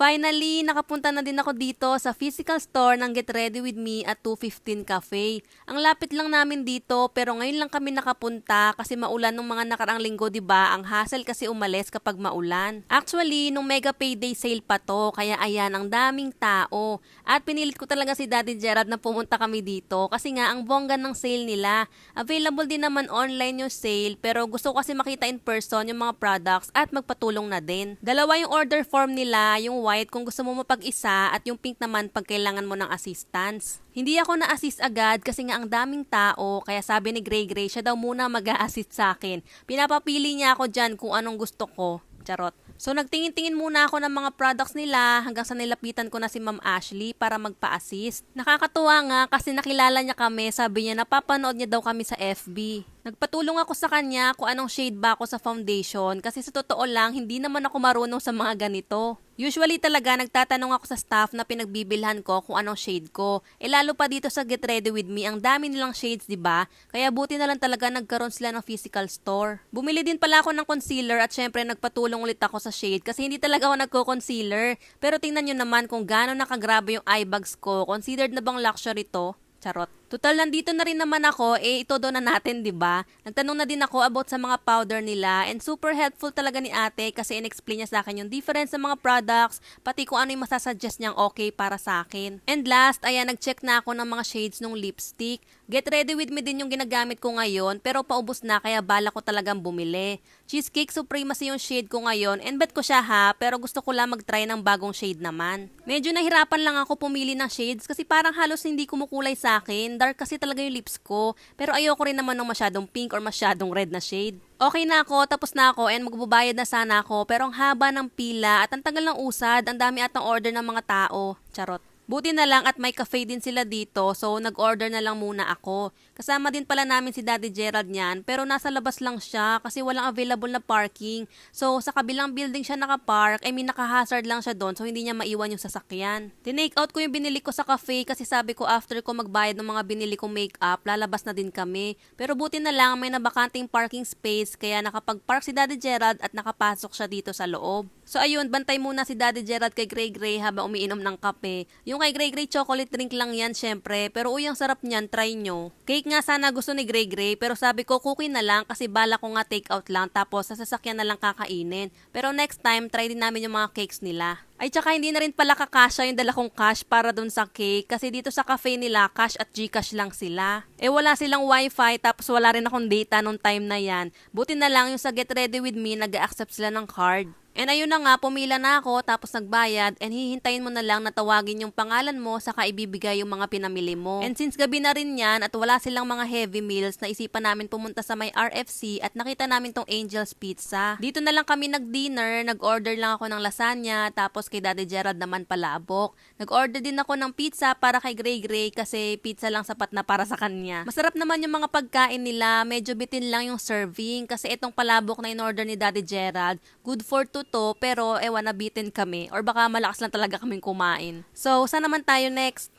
Finally, nakapunta na din ako dito sa physical store ng Get Ready With Me at 215 Cafe. Ang lapit lang namin dito pero ngayon lang kami nakapunta kasi maulan nung mga nakarang linggo ba? Ang hassle kasi umalis kapag maulan. Actually, nung mega payday sale pa to kaya ayan ang daming tao. At pinilit ko talaga si Daddy Gerald na pumunta kami dito kasi nga ang bongga ng sale nila. Available din naman online yung sale pero gusto kasi makita in person yung mga products at magpatulong na din. Dalawa yung order form nila, yung white kung gusto mo mapag-isa at yung pink naman pag kailangan mo ng assistance. Hindi ako na-assist agad kasi nga ang daming tao kaya sabi ni Gray Gray siya daw muna mag assist sa akin. Pinapapili niya ako dyan kung anong gusto ko. Charot. So nagtingin-tingin muna ako ng mga products nila hanggang sa nilapitan ko na si Ma'am Ashley para magpa-assist. Nakakatuwa nga kasi nakilala niya kami, sabi niya napapanood niya daw kami sa FB. Nagpatulong ako sa kanya kung anong shade ba ako sa foundation kasi sa totoo lang hindi naman ako marunong sa mga ganito. Usually talaga nagtatanong ako sa staff na pinagbibilhan ko kung anong shade ko. E lalo pa dito sa Get Ready With Me, ang dami nilang shades, 'di ba? Kaya buti na lang talaga nagkaroon sila ng physical store. Bumili din pala ako ng concealer at syempre nagpatulong ulit ako sa shade kasi hindi talaga ako nagko-concealer. Pero tingnan nyo naman kung gaano nakagrabe yung eye bags ko. Considered na bang luxury to? Charot. Total, nandito na rin naman ako, eh ito doon na natin, di ba? Nagtanong na din ako about sa mga powder nila and super helpful talaga ni ate kasi in-explain niya sa akin yung difference sa mga products, pati kung ano yung masasuggest niyang okay para sa akin. And last, ayan, nag-check na ako ng mga shades ng lipstick. Get ready with me din yung ginagamit ko ngayon, pero paubos na kaya bala ko talagang bumili. Cheesecake Supremacy yung shade ko ngayon and bet ko siya ha, pero gusto ko lang mag-try ng bagong shade naman. Medyo nahirapan lang ako pumili ng shades kasi parang halos hindi kumukulay sa akin dark kasi talaga yung lips ko. Pero ayoko rin naman ng masyadong pink or masyadong red na shade. Okay na ako, tapos na ako, and magbabayad na sana ako. Pero ang haba ng pila at ang tagal ng usad, ang dami atang order ng mga tao. Charot. Buti na lang at may cafe din sila dito, so nag-order na lang muna ako. Kasama din pala namin si Daddy Gerald niyan, pero nasa labas lang siya kasi walang available na parking. So sa kabilang building siya nakapark, I mean naka-hazard lang siya doon so hindi niya maiwan yung sasakyan. Tinake out ko yung binili ko sa cafe kasi sabi ko after ko magbayad ng mga binili kong makeup, lalabas na din kami. Pero buti na lang may nabakanting parking space kaya nakapag-park si Daddy Gerald at nakapasok siya dito sa loob. So ayun, bantay muna si Daddy Gerald kay Gray Gray habang umiinom ng kape. Yung kay Gray Gray chocolate drink lang yan syempre, pero uy ang sarap niyan, try nyo. Cake nga sana gusto ni Gray Gray, pero sabi ko cookie na lang kasi bala ko nga take out lang tapos sa sasakyan na lang kakainin. Pero next time, try din namin yung mga cakes nila. Ay tsaka hindi na rin pala kakasya yung dala kong cash para dun sa cake kasi dito sa cafe nila cash at Gcash lang sila. Eh wala silang wifi tapos wala rin akong data nung time na yan. Buti na lang yung sa Get Ready With Me nag-accept sila ng card. And ayun na nga, pumila na ako tapos nagbayad and hihintayin mo na lang na tawagin yung pangalan mo saka ibibigay yung mga pinamili mo. And since gabi na rin yan at wala silang mga heavy meals, naisipan namin pumunta sa may RFC at nakita namin tong Angel's Pizza. Dito na lang kami nag-dinner, nag-order lang ako ng lasagna tapos kay Daddy Gerald naman palabok. Nag-order din ako ng pizza para kay Gray Gray kasi pizza lang sapat na para sa kanya. Masarap naman yung mga pagkain nila, medyo bitin lang yung serving kasi itong palabok na in-order ni Daddy Gerald, good for two to pero ewan nabitin kami or baka malakas lang talaga kaming kumain. So, saan naman tayo next?